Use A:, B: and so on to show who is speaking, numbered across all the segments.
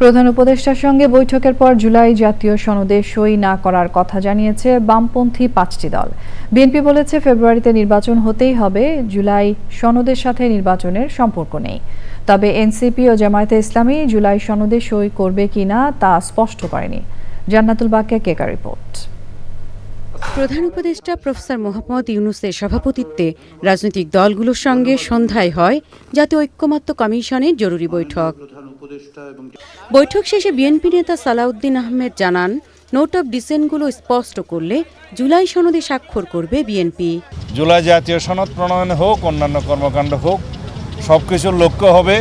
A: প্রধান উপদেষ্টার সঙ্গে বৈঠকের পর জুলাই জাতীয় সনদে সই না করার কথা জানিয়েছে বামপন্থী পাঁচটি দল। বিএনপি বলেছে ফেব্রুয়ারিতে নির্বাচন হতেই হবে, জুলাই সনদের সাথে নির্বাচনের সম্পর্ক নেই। তবে এনসিপি ও জামায়াতে ইসলামী জুলাই সনদে সই করবে কিনা তা স্পষ্ট করেনি। জান্নাতুল বাক্যা কেকা রিপোর্ট।
B: প্রধান উপদেষ্টা প্রফেসর মোহাম্মদ ইউনুসের সভাপতিত্বে রাজনৈতিক দলগুলোর সঙ্গে সন্ধ্যায় হয় জাতীয় ঐক্যমত্য কমিশনের জরুরি বৈঠক। বৈঠক শেষে বিএনপি নেতা সালাউদ্দিন আহমেদ জানান নোট অফ ডিসেন্টগুলো স্পষ্ট করলে জুলাই সনদে স্বাক্ষর করবে বিএনপি।
C: জুলাই জাতীয় সনদ প্রণয়ন হোক অন্যান্য কর্মকাণ্ড হোক সব কিছুর লক্ষ্য হবে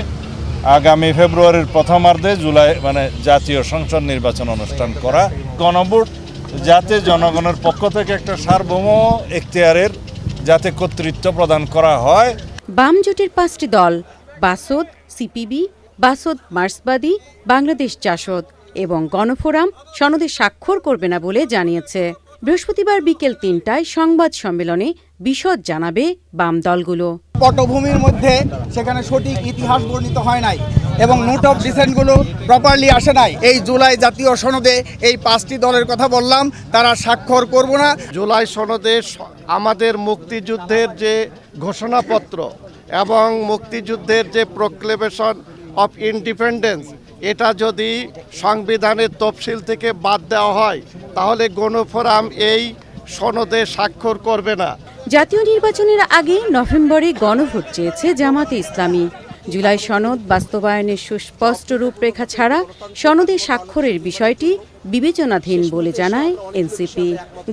C: আগামী ফেব্রুয়ারির প্রথমার্ধে জুলাই মানে জাতীয় সংসদ নির্বাচন অনুষ্ঠান করা। গণভোট যাতে জনগণের পক্ষ থেকে একটা সার্বভৌম এখতিয়ারের যাতে কর্তৃত্ব প্রদান করা হয়।
B: বাম জোটের পাঁচটি দল বাসদ সিপিবি বাসদ মার্সবাদী বাংলাদেশ জাসদ এবং গণফোরাম সনদে স্বাক্ষর করবে না বলে জানিয়েছে। বৃহস্পতিবার বিকেল তিনটায় সংবাদ সম্মেলনে বিশদ জানাবে বাম দলগুলো।
D: পটভূমির মধ্যে সেখানে সঠিক ইতিহাস বর্ণিত হয় নাই এবং নোট অফ ডিসেন্টগুলো প্রপারলি আসে নাই। এই জুলাই জাতীয় সনদে এই পাঁচটি দলের কথা বললাম তারা স্বাক্ষর করব না।
E: জুলাই সনদে আমাদের মুক্তিযুদ্ধের যে ঘোষণাপত্র এবং মুক্তিযুদ্ধের যে প্রোক্লেমেশন অফ ইন্ডিপেন্ডেন্স এটা যদি সংবিধানের তফসিল থেকে বাদ দেওয়া হয়, তাহলে গণফোরাম এই সনদে স্বাক্ষর করবে না।
B: জাতীয় নির্বাচনের আগে নভেম্বরে গণভোট চেয়েছে জামাতে ইসলামী। জুলাই সনদ বাস্তবায়নের সুস্পষ্ট রূপরেখা ছাড়া সনদে স্বাক্ষরের বিষয়টি বিবেচনাধীন বলে জানায় এনসিপি।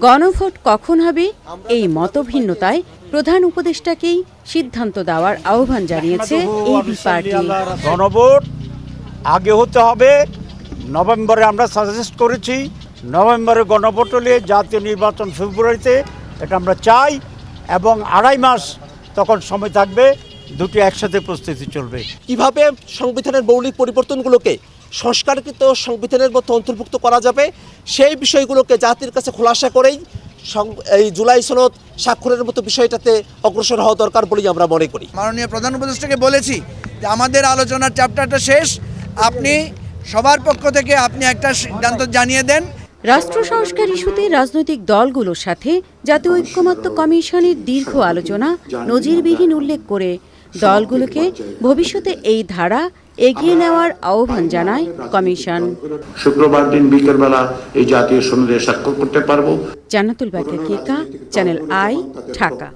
B: গণভোট কখন হবে এই মতভিন্নতায় প্রধান উপদেষ্টাকেই সিদ্ধান্ত দেওয়ার আহ্বান জানিয়েছে এবি পার্টি।
F: গণভোট আগে হতে হবে, নভেম্বরে আমরা সাজেস্ট করেছি, নভেম্বরে গণভোট হলে জাতীয় নির্বাচন ফেব্রুয়ারিতে, এটা আমরা চাই, এবং আড়াই মাস তখন সময় থাকবে দুটি একসাথে প্রস্তুতি চলবে।
G: কীভাবে সংবিধানের মৌলিক পরিবর্তনগুলোকে সংস্কারকৃত সংবিধানের মধ্যে অন্তর্ভুক্ত করা যাবে সেই বিষয়গুলোকে জাতির কাছে খোলাসা করেই এই জুলাই সনদ স্বাক্ষরের মতো বিষয়টাতে অগ্রসর হওয়া দরকার বলেই আমরা মনে করি।
D: মাননীয় প্রধান উপদেষ্টাকে বলেছি যে আমাদের আলোচনার চ্যাপ্টারটা শেষ। আপনি সবার পক্ষ থেকে আপনি একটা সিদ্ধান্ত জানিয়ে দেন।
B: রাষ্ট্র সংস্কার ইস্যুতে রাজনৈতিক দলগুলোর সাথে জাতীয় ঐক্যমত্য কমিশনের দীর্ঘ আলোচনা নজিরবিহীন উল্লেখ করে দলগুলোকে ভবিষ্যতে এই ধারা এগিয়ে নেওয়ার আহ্বান জানায় কমিশন।
H: শুক্রবার দিন বিকেলবেলা এই জাতীয় সনদে স্বাক্ষর করতে পারব।
B: Jannatul Baker Keka Channel i Dhaka.